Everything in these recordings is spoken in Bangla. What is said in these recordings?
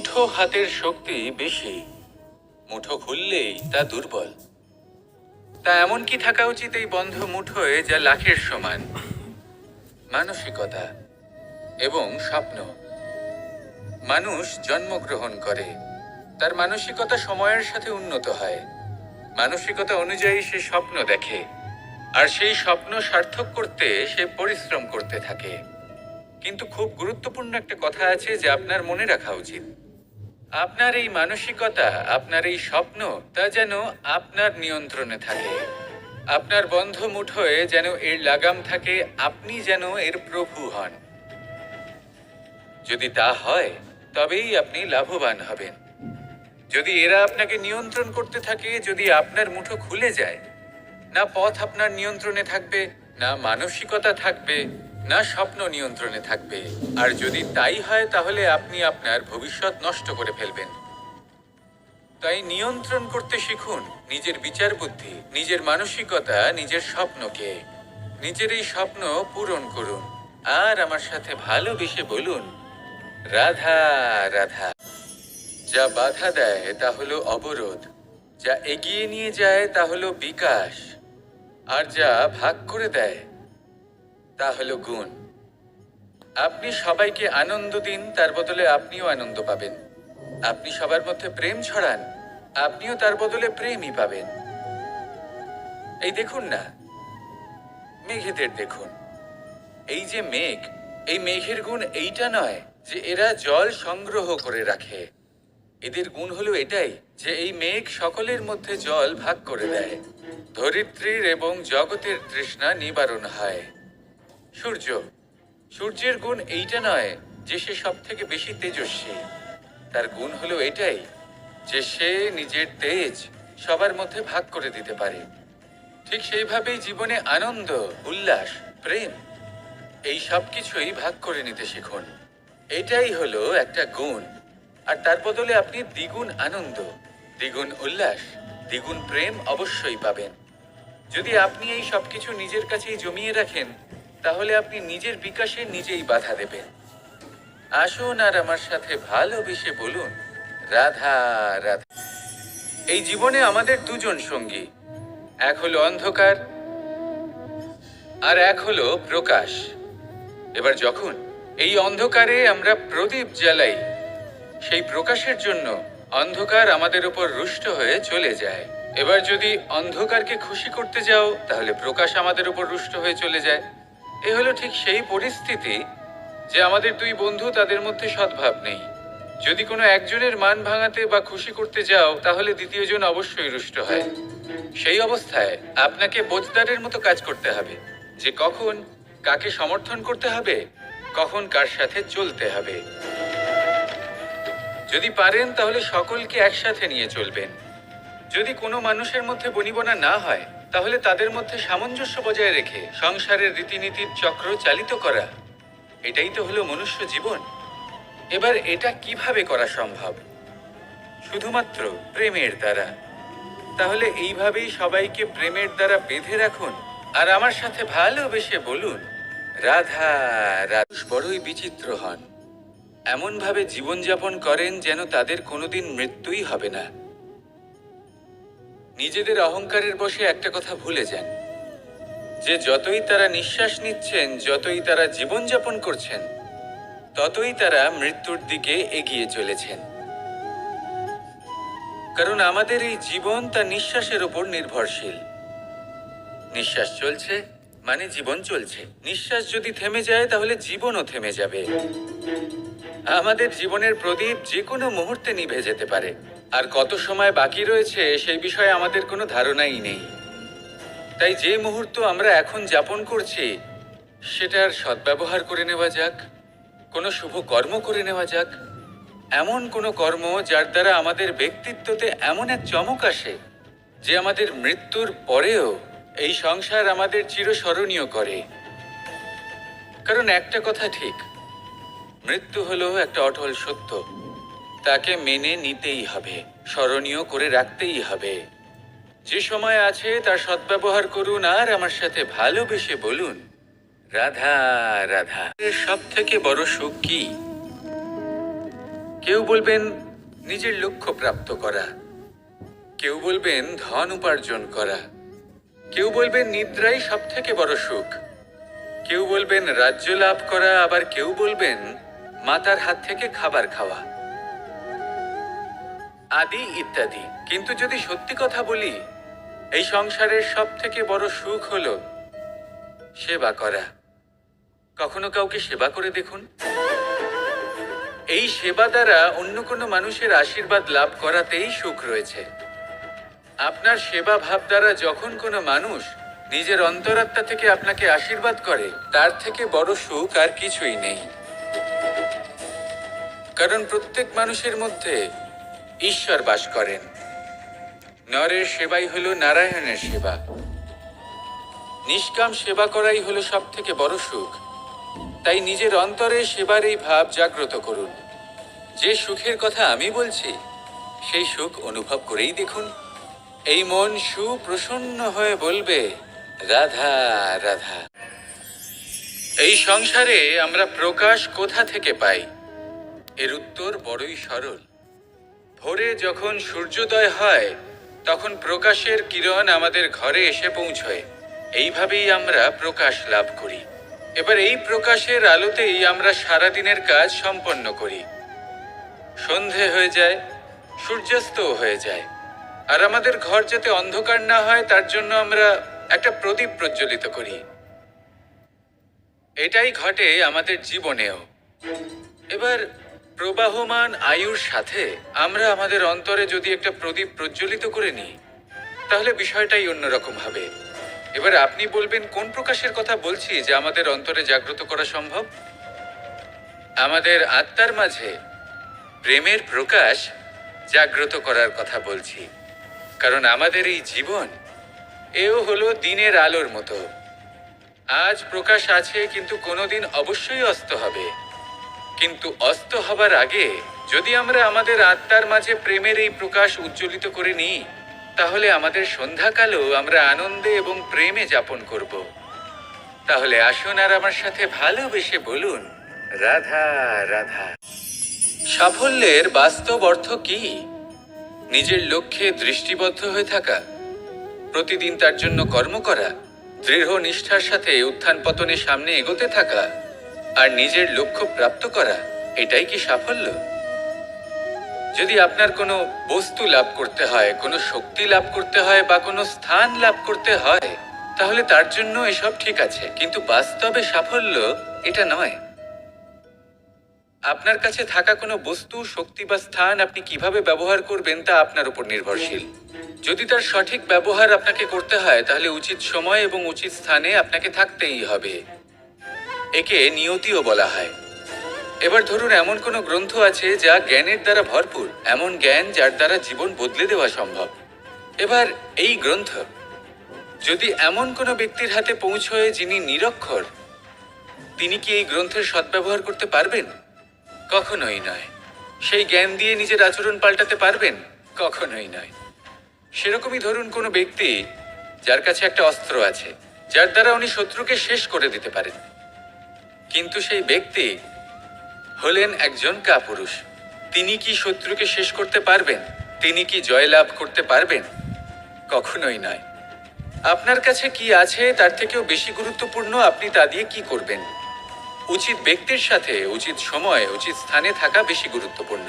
মুঠো হাতের শক্তি বেশি। মুঠো খুললেই তা দুর্বল। তা এমন কি থাকা উচিত এই বন্ধ মুঠোয় যা লাখের সমান? মানসিকতা এবং স্বপ্ন। মানুষ জন্মগ্রহণ করে। তার মানসিকতা সময়ের সাথে উন্নত হয়। মানসিকতা অনুযায়ী সে স্বপ্ন দেখে। আর সেই স্বপ্ন সার্থক করতে সে পরিশ্রম করতে থাকে। কিন্তু খুব গুরুত্বপূর্ণ একটা কথা আছে যে আপনার মনে রাখা উচিত। আপনার এই মানসিকতা, আপনার এই স্বপ্ন, তা যেন আপনার নিয়ন্ত্রণে থাকে। আপনার বন্ধ মুঠোয় যেন এর লাগাম থাকে, আপনি যেন এর প্রভু হন। যদি তা হয়, তবেই আপনি লাভবান হবেন। যদি এরা আপনাকে নিয়ন্ত্রণ করতে থাকে, যদি আপনার মুঠো খুলে যায়, না পথ আপনার নিয়ন্ত্রণে থাকবে, না মানসিকতা থাকবে না স্বপ্ন নিয়ন্ত্রণে থাকবে। আর যদি তাই হয়, তাহলে আপনি আপনার ভবিষ্যৎ নষ্ট করে ফেলবেন। তাই নিয়ন্ত্রণ করতে শিখুন নিজের বিচার বুদ্ধি, নিজের মানসিকতা, নিজের স্বপ্নকে। নিজের এই স্বপ্ন পূরণ করুন। আর আমার সাথে ভালোবেসে বলুন, রাধা রাধা। যা বাধা দেয়, তা হলো অবরোধ। যা এগিয়ে নিয়ে যায়, তা হলো বিকাশ। আর যা ভাগ করে দেয় তা হলো গুণ। আপনি সবাইকে আনন্দ দিন, তার বদলে আপনিও আনন্দ পাবেন। আপনি সবার মধ্যে প্রেম ছড়ান, আপনিও তার বদলে প্রেমই পাবেন। এই দেখুন না, মেঘেদের দেখুন। এই যে মেঘ, এই মেঘের গুণ এইটা নয় যে এরা জল সংগ্রহ করে রাখে। এদের গুণ হলো এটাই যে এই মেঘ সকলের মধ্যে জল ভাগ করে দেয়। ধরিত্রীর এবং জগতের তৃষ্ণা নিবারণ হয়। সূর্য। সূর্যের গুণ এইটা নয় যে সে সব থেকে বেশি তেজস্বী। তার গুণ হলো এটাই যে সে নিজের তেজ সবার মধ্যে ভাগ করে দিতে পারে। ঠিক সেইভাবেই জীবনে আনন্দ, উল্লাস, প্রেম, এই সব কিছুই ভাগ করে নিতে শিখুন। এটাই হলো একটা গুণ। আর তার বদলে আপনি দ্বিগুণ আনন্দ, দ্বিগুণ উল্লাস, দ্বিগুণ প্রেম অবশ্যই পাবেন। যদি আপনি এই সব কিছু নিজের কাছেই জমিয়ে রাখেন তাহলে আপনি নিজের বিকাশে নিজেই বাধা দেবেন। আসুন আর আমার সাথে ভালোবেসে বলুন, রাধা রাধা। এই জীবনে আমাদের দুজন সঙ্গী, এক হলো অন্ধকার আর এক হলো প্রকাশ। এবার যখন এই অন্ধকারে আমরা প্রদীপ জ্বালাই, সেই প্রকাশের জন্য অন্ধকার আমাদের উপর রুষ্ট হয়ে চলে যায়। এবার যদি অন্ধকারকে খুশি করতে যাও, তাহলে প্রকাশ আমাদের উপর রুষ্ট হয়ে চলে যায়। এ হলো ঠিক সেই পরিস্থিতি যে আমাদের দুই বন্ধু তাদের মধ্যে সদ্ভাব নেই। যদি কোনো একজনের মান ভাঙাতে বা খুশি করতে যাও, তাহলে দ্বিতীয়জন অবশ্যই রুষ্ট হয়। সেই অবস্থায় আপনাকে বোঝদারের মতো কাজ করতে হবে, যে কখন কাকে সমর্থন করতে হবে, কখন কার সাথে চলতে হবে। যদি পারেন, তাহলে সকলকে একসাথে নিয়ে চলবেন। যদি কোনো মানুষের মধ্যে বনিবনা না হয় তাহলে তাদের মধ্যে সামঞ্জস্য বজায় রেখে সংসারের রীতিনীতির চক্র চালিত করা, এটাই তো হলো মনুষ্য জীবন। এবার এটা কীভাবে করা সম্ভব? শুধুমাত্র প্রেমের দ্বারা। তাহলে এইভাবেই সবাইকে প্রেমের দ্বারা বেঁধে রাখুন, আর আমার সাথে ভালোবেসে বলুন, রাধা রাধুষ বড়ই বিচিত্র হন। এমনভাবে জীবনযাপন করেন যেন তাদের কোনোদিন মৃত্যুই হবে না। নিজেদের অহংকারের বসে একটা কথা ভুলে যান। যে যতই তারা নিঃশ্বাস নিচ্ছেন, যতই তারা জীবনযাপন করছেন, ততই তারা মৃত্যুর দিকে এগিয়ে চলেছেন। কারণ আমাদের এই জীবন তার নিঃশ্বাসের উপর নির্ভরশীল। নিঃশ্বাস চলছে মানে জীবন চলছে। নিঃশ্বাস যদি থেমে যায়, তাহলে জীবনও থেমে যাবে। আমাদের জীবনের প্রদীপ যে কোনো মুহূর্তে নিভে যেতে পারে। আর কত সময় বাকি রয়েছে, সেই বিষয়ে আমাদের কোনো ধারণাই নেই। তাই যে মুহূর্ত আমরা এখন যাপন করছি সেটার সদ্ব্যবহার করে নেওয়া যাক, কোনো শুভ কর্ম করে নেওয়া যাক, এমন কোনো কর্ম যার দ্বারা আমাদের ব্যক্তিত্বতে এমন এক চমক আসে যে আমাদের মৃত্যুর পরেও এই সংসার আমাদের চিরস্মরণীয় করে। কারণ একটা কথা ঠিক, মৃত্যু হলো একটা অটল সত্য। তাকে মেনে নিতেই হবে, স্মরণীয় করে রাখতেই হবে। যে সময় আছে, তার সদ্ব্যবহার করুন আর আমার সাথে ভালোবেসে বলুন, রাধা রাধা সব থেকে বড় সুখ কি? কেউ বলবেন, নিজের লক্ষ্য প্রাপ্ত করা। কেউ বলবেন, ধন উপার্জন করা। কেউ বলবেন, নিদ্রাই সব থেকে বড় সুখ। কেউ বলবেন, রাজ্য লাভ করা। আবার কেউ বলবেন, মাতার হাত থেকে খাবার খাওয়া। আদি ইত্যাদি। কিন্তু যদি সত্যি কথা বলি, এই সংসারের সব থেকে বড় সুখ হলো সেবা করা। কখনো কাউকে সেবা করে দেখুন। এই সেবা দ্বারা অন্য কোনো মানুষের আশীর্বাদ লাভ করাতেই সুখ রয়েছে। আপনার সেবা ভাব দ্বারা যখন কোনো মানুষ নিজের অন্তরাত্মা থেকে আপনাকে আশীর্বাদ করে, তার থেকে বড় সুখ আর কিছুই নেই। কারণ প্রত্যেক মানুষের মধ্যে ঈশ্বর বাস করেন। নরের সেবাই হল নারায়ণের সেবা। নিষ্কাম সেবা করাই হলো সব থেকে বড় সুখ। তাই নিজের অন্তরে সেবার এই ভাব জাগ্রত করুন। যে সুখের কথা আমি বলছি, সেই সুখ অনুভব করেই দেখুন। এই মন সুপ্রসন্ন হয়ে বলবে, রাধা রাধা। এই সংসারে আমরা প্রকাশ কোথা থেকে পাই? এর উত্তর বড়ই সরল। ভোরে যখন সূর্যোদয় হয়, তখন প্রকাশের কিরণ আমাদের ঘরে এসে পৌঁছয়। এইভাবেই আমরা প্রকাশ লাভ করি। এবার এই প্রকাশের আলোতেই আমরা সারাদিনের কাজ সম্পন্ন করি। সন্ধে হয়ে যায়, সূর্যাস্তও হয়ে যায়। আর আমাদের ঘর যাতে অন্ধকার না হয়, তার জন্য আমরা একটা প্রদীপ প্রজ্বলিত করি। এটাই ঘটে আমাদের জীবনেও। এবার প্রবাহমান আয়ুর সাথে আমরা আমাদের অন্তরে যদি একটা প্রদীপ প্রজ্বলিত করে নিই, তাহলে বিষয়টাই অন্যরকম হবে। এবার আপনি বলবেন, কোন প্রকাশের কথা বলছি যে আমাদের অন্তরে জাগ্রত করা সম্ভব? আমাদের আত্মার মাঝে প্রেমের প্রকাশ জাগ্রত করার কথা বলছি। কারণ আমাদের এই জীবন, এও হলো দিনের আলোর মতো। আজ প্রকাশ আছে, কিন্তু কোনোদিন অবশ্যই অস্ত হবে। কিন্তু অস্ত হবার আগে যদি আমরা আমাদের আত্মার মাঝে প্রেমের এই প্রকাশ উজ্জ্বলিত করে নিই, তাহলে আমাদের সন্ধ্যাকালও আমরা আনন্দে এবং প্রেমে যাপন করব। তাহলে আসুন আর আমার সাথে ভালোবেসে বলুন, রাধা রাধা। সাফল্যের বাস্তব অর্থ কি? নিজের লক্ষ্যে দৃষ্টিবদ্ধ হয়ে থাকা, প্রতিদিন তার জন্য কর্ম করা, দৃঢ় নিষ্ঠার সাথে উত্থান পতনে সামনে এগোতে থাকা আর নিজের লক্ষ্য প্রাপ্ত করা, এটাই কি সাফল্য? যদি আপনার কোনো বস্তু লাভ করতে হয়, কোনো শক্তি লাভ করতে হয় বা কোনো স্থান লাভ করতে হয়, তাহলে তার জন্য এসব ঠিক আছে। কিন্তু বাস্তবে সাফল্য এটা নয়। আপনার কাছে থাকা কোনো বস্তু, শক্তি বা স্থান আপনি কীভাবে ব্যবহার করবেন তা আপনার উপর নির্ভরশীল। যদি তার সঠিক ব্যবহার আপনাকে করতে হয়, তাহলে উচিত সময় এবং উচিত স্থানে আপনাকে থাকতেই হবে। একে নিয়তিও বলা হয়। এবার ধরুন এমন কোনো গ্রন্থ আছে যা জ্ঞানের দ্বারা ভরপুর, এমন জ্ঞান যার দ্বারা জীবন বদলে দেওয়া সম্ভব। এবার এই গ্রন্থ, যদি এমন কোনো ব্যক্তির হাতে পৌঁছয় যিনি নিরক্ষর, তিনি কি এই গ্রন্থের সদ্ব্যবহার করতে পারবেন? কখনোই নয়। সেই জ্ঞান দিয়ে নিজের আচরণ পাল্টাতে পারবেন? কখনোই নয়। সেরকমই ধরুন কোনো ব্যক্তি যার কাছে একটা অস্ত্র আছে, যার দ্বারা উনি শত্রুকে শেষ করে দিতে পারেন। কিন্তু সেই ব্যক্তি হলেন একজন কাপুরুষ। তিনি কি শত্রুকে শেষ করতে পারবেন? তিনি কি জয়লাভ করতে পারবেন? কখনোই নয়। আপনার কাছে কি আছে তার থেকেও বেশি গুরুত্বপূর্ণ আপনি তা দিয়ে কি করবেন? উচিত ব্যক্তির সাথে, উচিত সময়, উচিত স্থানে থাকা বেশি গুরুত্বপূর্ণ।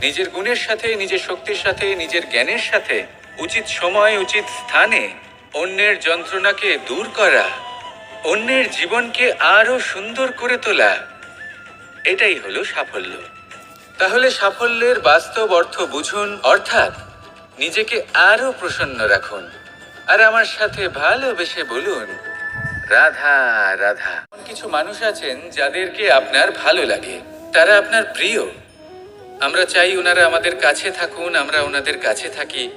নিজের গুণের সাথে, নিজের শক্তির সাথে, নিজের জ্ঞানের সাথে, উচিত সময়, উচিত স্থানে অন্যের যন্ত্রণাকে দূর করা। অন্যের জীবনকে আরও সুন্দর করে তোলা। এটাই হলো সাফল্য। তাহলে সাফল্যের বাস্তব অর্থ বুঝুন, অর্থাৎ নিজেকে আরও প্রসন্ন রাখুন। আর আমার সাথে ভালোবেসে বলুন, রাধা রাধা। কিছু মানুষ আছেন যাদেরকে আপনার ভালো লাগে। তারা আপনার প্রিয়। আমরা চাই ওনারা আমাদের কাছে থাকুন, আমরা ওনাদের কাছে থাকি।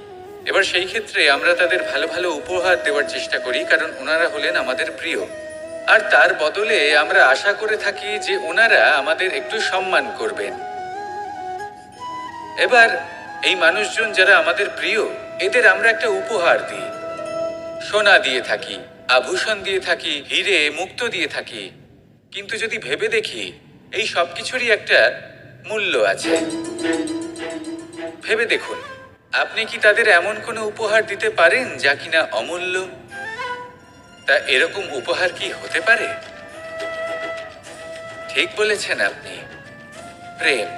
এবার সেই ক্ষেত্রে আমরা তাদের ভালো ভালো উপহার দেওয়ার চেষ্টা করি, কারণ ওনারা হলেন আমাদের প্রিয়। আর তার বদলে আমরা আশা করে থাকি যে ওনারা আমাদের একটু সম্মান করবেন। এবার এই মানুষজন যারা আমাদের প্রিয়, এদের আমরা একটা উপহার দিই। সোনা দিয়ে থাকি, আভূষণ দিয়ে থাকি, হিরে, মুক্ত দিয়ে থাকি। কিন্তু যদি ভেবে দেখি, এই সব কিছুরই একটা মূল্য আছে। ভেবে দেখুন। আপনি কি তাদের এমন কোনো উপহার দিতে পারেন যা কিনা অমূল্য? তা এরকম উপহার কি হতে পারে? ঠিক বলেছেন আপনি। প্রেম।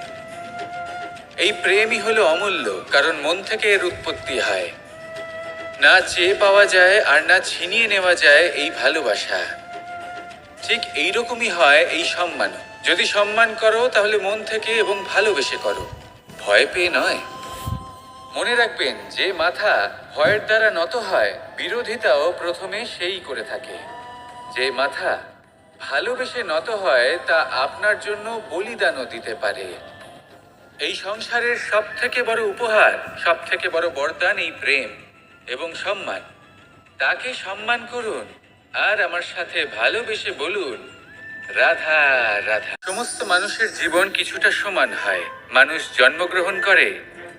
এই প্রেমই হলো অমূল্য, কারণ মন থেকে এর উৎপত্তি হয়। না চেয়ে পাওয়া যায় আর না ছিনিয়ে নেওয়া যায় এই ভালোবাসা। ঠিক এইরকমই হয় এই সম্মান। যদি সম্মান করো, তাহলে মন থেকে এবং ভালোবেসে করো। ভয় পেয়ে নয়। মনে রাখবেন যে মাথা ভয়ের দ্বারা নত হয়, বিরোধিতাও প্রথমে সেই করে থাকে। যে মাথা ভালোবেসে নত হয়, তা আপনার জন্য বলিদানও দিতে পারে। এই সংসারের সব থেকে বড় উপহার সব থেকে বড় বরদান এই প্রেম এবং সম্মান। তাকে সম্মান করুন আর আমার সাথে ভালোবেসে বলুন, রাধা রাধা। সমস্ত মানুষের জীবন কিছুটা সমান হয়। মানুষ জন্মগ্রহণ করে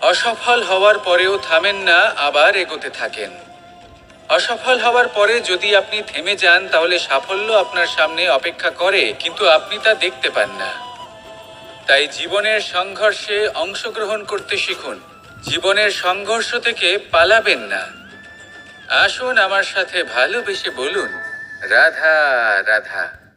অসফল হওয়ার পরেও থামেন না, আবার এগোতে থাকেন। অসফল হওয়ার পরে যদি আপনি থেমে যান, তাহলে সাফল্য আপনার সামনে অপেক্ষা করে, কিন্তু আপনি তা দেখতে পান না। তাই জীবনের সংঘর্ষে অংশগ্রহণ করতে শিখুন। জীবনের সংঘর্ষ থেকে পালাবেন না। আসুন আমার সাথে ভালোবেসে বলুন, রাধা রাধা।